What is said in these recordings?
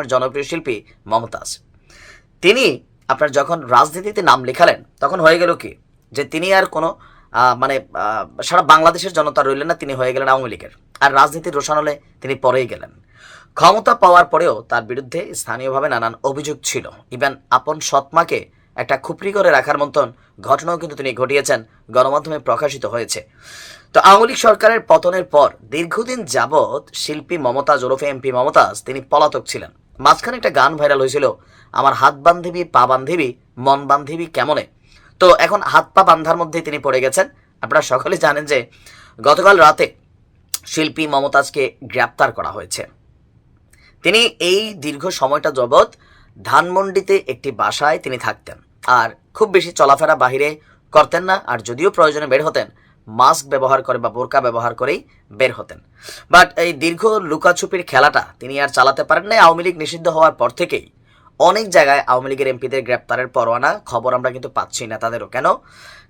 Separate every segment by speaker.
Speaker 1: সময়ের জনপ্রিয় শিল্পী মমতাজ। তিনি আপনার যখন রাজনীতিতে নাম লেখালেন, তখন হয়ে গেল কি? যে তিনি আর কোনো মানে সারা বাংলাদেশের জনতা রইলেন না, তিনি হয়ে গেলেন আওয়ামী লীগের। আর রাজনীতির রোশানলে তিনি পরেই গেলেন। ক্ষমতা পাওয়ার পরেও তার বিরুদ্ধে স্থানীয়ভাবে নানান অভিযোগ ছিল। ইভেন আপন সৎমাকে একটা খুপড়ি করে রাখার মতন ঘটনাও কিন্তু তিনি ঘটিয়েছেন, গণমাধ্যমে প্রকাশিত হয়েছে। তো আওয়ামী লীগ সরকারের পতনের পর দীর্ঘদিন যাবৎ শিল্পী মমতাজ, ওরফে এমপি মমতাজ, তিনি পলাতক ছিলেন। মাঝখানে একটা গান ভাইরাল হয়েছিল, আমার হাত বান্ধবী, পা বান্ধবী, মন বান্ধবী কেমনে? তো এখন হাত, পা বান্ধার মধ্যে তিনি পড়ে গেছেন। আপনারা সকলে জানেন যে গতকাল রাতে শিল্পী মমতাজকে গ্রেপ্তার করা হয়েছে। তিনি এই দীর্ঘ সময়টা জবৎ ধানমন্ডিতে একটি বাসায় তিনি থাকতেন। আর খুব বেশি চলাফেরা বাহিরে করতেন না, আর যদিও প্রয়োজনে বের হতেন মাস্ক ব্যবহার করে বা বোরকা ব্যবহার করেই বের হতেন। বাট এই দীর্ঘ লুকাছুপির খেলাটা তিনি আর চালাতে পারেন নাই। আওয়ামী লীগ নিষিদ্ধ হওয়ার পর থেকেই অনেক জায়গায় আওয়ামী লীগের এমপিদের গ্রেপ্তারের পরোয়ানা খবর আমরা কিন্তু পাচ্ছি না তাদেরও। কেন?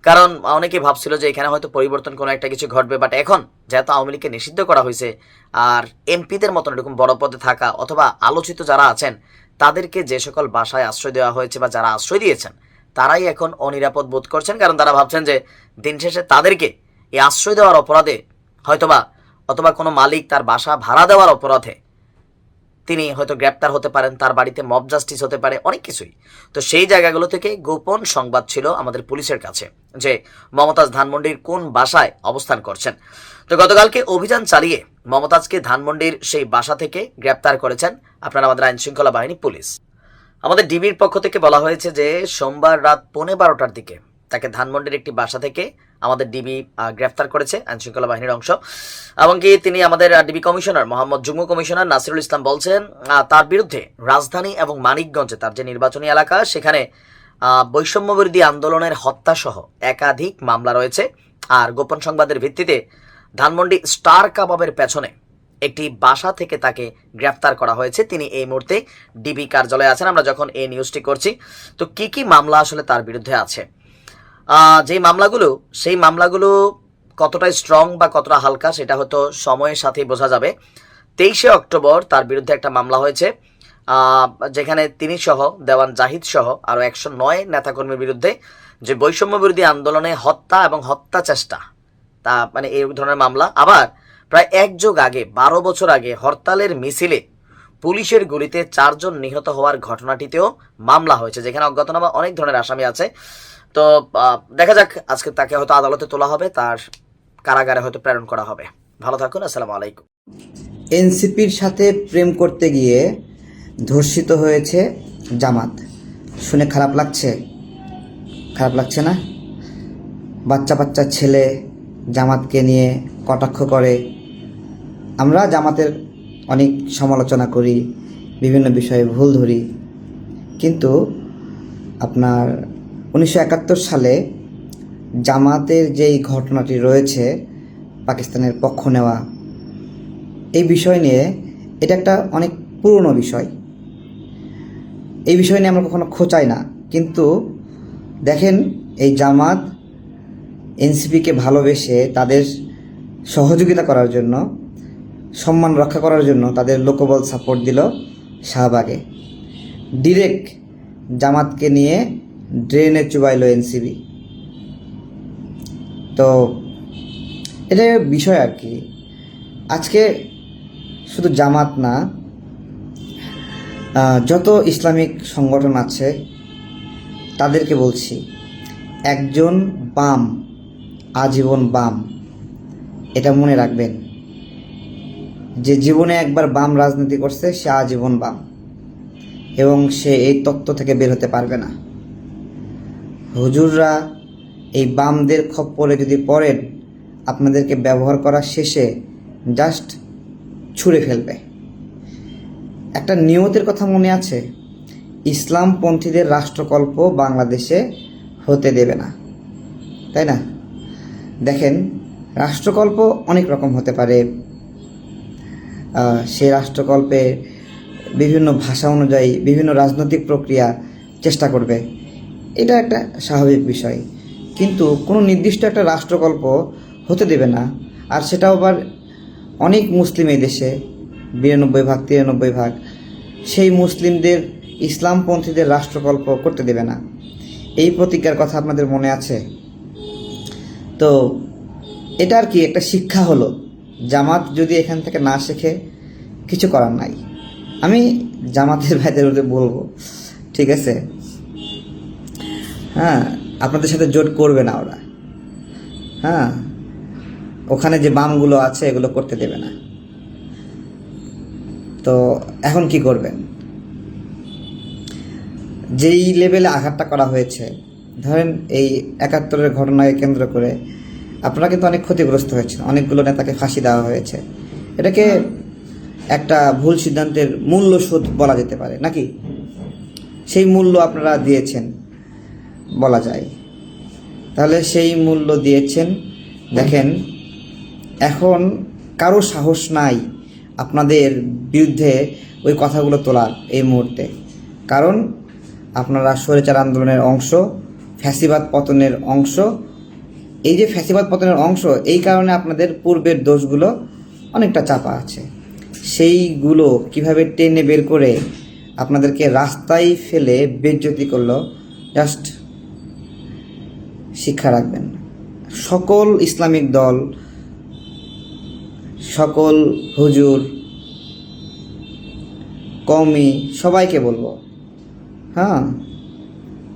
Speaker 1: কারণ অনেকে ভাবছিল যে এখানে হয়তো পরিবর্তন কোনো একটা কিছু ঘটবে, বাট এখন যেহেতু আওয়ামী লীগকে নিষিদ্ধ করা হয়েছে আর এমপিদের মতন এরকম বড় পদে থাকা অথবা আলোচিত যারা আছেন, তাদেরকে যে সকল বাসায় আশ্রয় দেওয়া হয়েছে বা যারা আশ্রয় দিয়েছেন তারাই এখন অনিরাপদ বোধ করছেন, কারণ তারা ভাবছেন যে দিন শেষে তাদেরকে এই আশ্রয় দেওয়ার অপরাধে, হয়তোবা অথবা কোনো মালিক তার বাসা ভাড়া দেওয়ার অপরাধে তিনি হয়তো গ্রেপ্তার হতে পারেন, তার বাড়িতে মব জাস্টিস হতে পারে, অনেক কিছুই। তো সেই জায়গাগুলো থেকে গোপন সংবাদ ছিল আমাদের পুলিশের কাছে যে মমতাজ ধানমন্ডির কোন বাসায় অবস্থান করছেন। তো গতকালকে অভিযান চালিয়ে মমতাজকে ধানমন্ডির সেই বাসা থেকে গ্রেপ্তার করেছেন। আপনারা আমাদের আইন শৃঙ্খলা বাহিনী পুলিশ। আমাদের ডিবির পক্ষ থেকে বলা হয়েছে যে সোমবার রাত পৌনে বারোটার দিকে তাকে ধানমন্ডির একটি বাসা থেকে আমাদের ডিবি গ্রেফতার করেছে আইনশৃঙ্খলা বাহিনীর অংশ। এমনকি তিনি আমাদের ডিবি কমিশনার মোহাম্মদ যুগ্ম কমিশনার নাসিরুল ইসলাম বলছেন তার বিরুদ্ধে রাজধানী এবং মানিকগঞ্জে তার যে নির্বাচনী এলাকা, সেখানে বৈষম্য বিরোধী আন্দোলনের হত্যাসহ একাধিক মামলা রয়েছে। আর গোপন সংবাদের ভিত্তিতে ধানমন্ডি স্টার কাবাবের পেছনে একটি বাসা থেকে তাকে গ্রেফতার করা হয়েছে। তিনি এই মুহূর্তে ডিবি কার্যালয়ে আছেন। আমরা যখন এই নিউজটি করছি, তো কি কি মামলা আসলে তার বিরুদ্ধে আছে? যেই মামলাগুলো, সেই মামলাগুলো কতটা স্ট্রং বা কতটা হালকা সেটা হয়তো সময়ের সাথেই বোঝা যাবে। তেইশে অক্টোবর তার বিরুদ্ধে একটা মামলা হয়েছে। যেখানে তিনি সহ, দেওয়ান জাহিদ সহ আরও একশো নয় নেতাকর্মীর বিরুদ্ধে যে বৈষম্য বিরোধী আন্দোলনে হত্যা এবং হত্যা চেষ্টা, তা মানে এই ধরনের মামলা। আবার প্রায় এক যুগ আগে, বারো বছর আগে, হরতালের মিছিলে পুলিশের গুলিতে চারজন নিহত হওয়ার ঘটনাটিতেও মামলা হয়েছে, যেখানে অজ্ঞাতনামা অনেক ধরনের আসামি আছে। তো দেখা যাক, আজকে তাকে হয়তো আদালতে তোলা হবে, তার কারাগারে হয়তো প্রেরণ করা হবে। ভালো থাকুন, আসসালামু আলাইকুম।
Speaker 2: এনসিপির সাথে প্রেম করতে গিয়ে ধর্ষিত হয়েছে জামাত। শুনে খারাপ লাগছে? খারাপ লাগছে না? বাচ্চা বাচ্চা ছেলে জামাতকে নিয়ে কটাক্ষ করে আমরা জামাতের অনেক সমালোচনা করি, বিভিন্ন বিষয়ে ভুল ধরি। কিন্তু আপনার উনিশশো একাত্তর সালে জামাতের যেই ঘটনাটি রয়েছে পাকিস্তানের পক্ষ নেওয়া, এই বিষয় নিয়ে এটা একটা অনেক পুরনো বিষয়। এই বিষয় নিয়ে আমরা কখনো খোঁচাই না। কিন্তু দেখেন, এই জামাত এনসিপিকে ভালোবেসে তাদের সহযোগিতা করার জন্য সম্মান রক্ষা করার জন্য তাদের লোকবল সাপোর্ট দিল শাহবাগে। ডিরেক্ট জামাতকে নিয়ে ড্রেনে চুবাইল এনসিবি তো এটা বিষয় আর কি। আজকে শুধু জামাত না যত ইসলামিক সংগঠন আছে, তাদেরকে বলছি, একজন বাম, আজীবন বাম, এটা মনে রাখবেন। যে জীবনে একবার বাম রাজনীতি করছে, সে আজীবন বাম। এবং সে এই তত্ত্ব থেকে বের হতে পারবে না। হুজুররা এই বামদের খপ্পরে যদি পড়েন, আপনাদেরকে ব্যবহার করা শেষে জাস্ট ছুঁড়ে ফেলবে। একটা নিয়তের কথা মনে আছে, ইসলামপন্থীদের রাষ্ট্রকল্প বাংলাদেশে হতে দেবে না। তাই না? দেখেন, রাষ্ট্রকল্প অনেক রকম হতে পারে। সেই রাষ্ট্রকল্পে বিভিন্ন ভাষা অনুযায়ী বিভিন্ন রাজনৈতিক প্রক্রিয়া চেষ্টা করবে। এটা একটা স্বাভাবিক বিষয়। কিন্তু কোনো নির্দিষ্ট একটা রাষ্ট্রকল্প হতে দেবে না। আর সেটাও আবার অনেক মুসলিম এই দেশে, বিরানব্বই ভাগ, তিরানব্বই ভাগ, সেই মুসলিমদের ইসলামপন্থীদের রাষ্ট্রকল্প করতে দেবে না। এই প্রতিজ্ঞার কথা আপনাদের মনে আছে? তো এটা আর কি একটা শিক্ষা হলো। জামাত যদি এখান থেকে না শেখে, কিছু করার নাই। আমি জামাতের ভাইদের ওদের বলব, ঠিক আছে? হ্যাঁ আপনাদের সাথে জোট করবে না ওরা। হ্যাঁ ওখানে যে বামগুলো আছে, এগুলো করতে দেবে না। তো এখন কি করবেন? যেই লেভেলে আঘাতটা করা হয়েছে, ধরেন এই একাত্তরের ঘটনাকে কেন্দ্র করে আপনারা কিন্তু অনেক ক্ষতিগ্রস্ত হয়েছেন। অনেকগুলো নেতাকে ফাঁসি দেওয়া হয়েছে। এটাকে একটা ভুল সিদ্ধান্তের মূল্য শোধ বলা যেতে পারে, নাকি? সেই মূল্য আপনারা দিয়েছেন, বলা যায়। তাহলে সেই মূল্য দিয়েছেন, দেখেন, এখন কারও সাহস নাই আপনাদের বিরুদ্ধে ওই কথাগুলো তোলার এই মুহূর্তে। কারণ আপনারা স্বৈরাচার আন্দোলনের অংশ, ফ্যাসিবাদ পতনের অংশ এই যে ফ্যাসিবাদ পতনের অংশ, এই কারণে আপনাদের পূর্বের দোষগুলো অনেকটা চাপা আছে। সেইগুলো কীভাবে টেনে বের করে আপনাদেরকে রাস্তায় ফেলে বেজ্জতি করল, জাস্ট শিক্ষা রাখবেন। সকল ইসলামিক দল, সকল হুজুর, কওমি, সবাইকে বলব হ্যাঁ?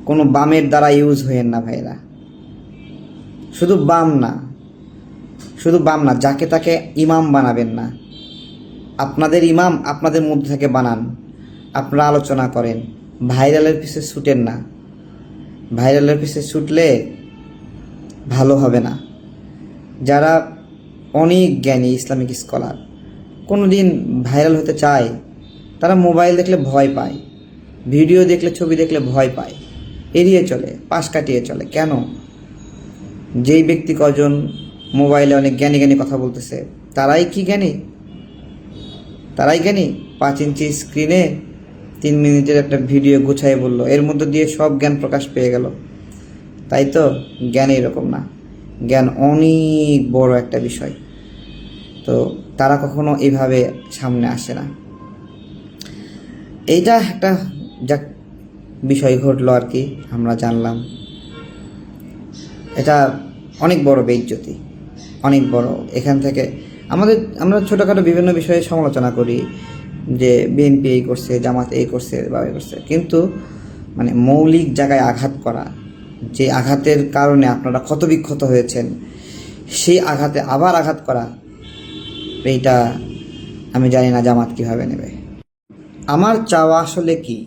Speaker 2: কোনো বামের দ্বারা ইউজ হয়েন না ভাইরা শুধু বাম না, শুধু বাম না, যাকে তাকে ইমাম বানাবেন না। আপনাদের ইমাম আপনাদের মধ্যে থেকে বানান, আপনারা আলোচনা করেন। ভাইরালের পিছে ছুটেন না। ভাইরালের পিছে ছুটলে ভালো হবে না। যারা অনেক জ্ঞানী ইসলামিক স্কলার কোনো দিন ভাইরাল হতে চায়, তারা মোবাইল দেখলে ভয় পায়, ভিডিও দেখলে, ছবি দেখলে ভয় পায়। এড়িয়ে চলে, পাশ কাটিয়ে চলে। কেন? যেই ব্যক্তি কজন মোবাইলে অনেক জ্ঞানী জ্ঞানী কথা বলতেছে, তারাই কি জ্ঞানী? তারাই জ্ঞানী? পাঁচ ইঞ্চি স্ক্রিনে তিন মিনিটের একটা ভিডিও গুছাই বলল, এর মধ্যে দিয়ে সব জ্ঞান প্রকাশ পেয়ে গেল। তাই তো, জ্ঞান এরকম না। জ্ঞান অনেক বড় একটা বিষয়। তো তারা কখনো এইভাবে সামনে আসে না। এইটা একটা যাক, বিষয় ঘটলো আর কি, আমরা জানলাম। এটা অনেক বড় বেইজ্জতি অনেক বড়। এখান থেকে আমাদের, আমরা ছোটোখাটো বিভিন্ন বিষয়ে সমালোচনা করি যে বিএনপি এই করছে, জামাত এই করছে, বা এই করছে। কিন্তু মানে মৌলিক জায়গায় আঘাত করা, যে আঘাতের কারণে আপনারা ক্ষতবিক্ষত হয়েছেন, সেই আঘাতে আবার আঘাত করা, এইটা আমি জানি না জামাত কীভাবে নেবে। আমার চাওয়া আসলে কি?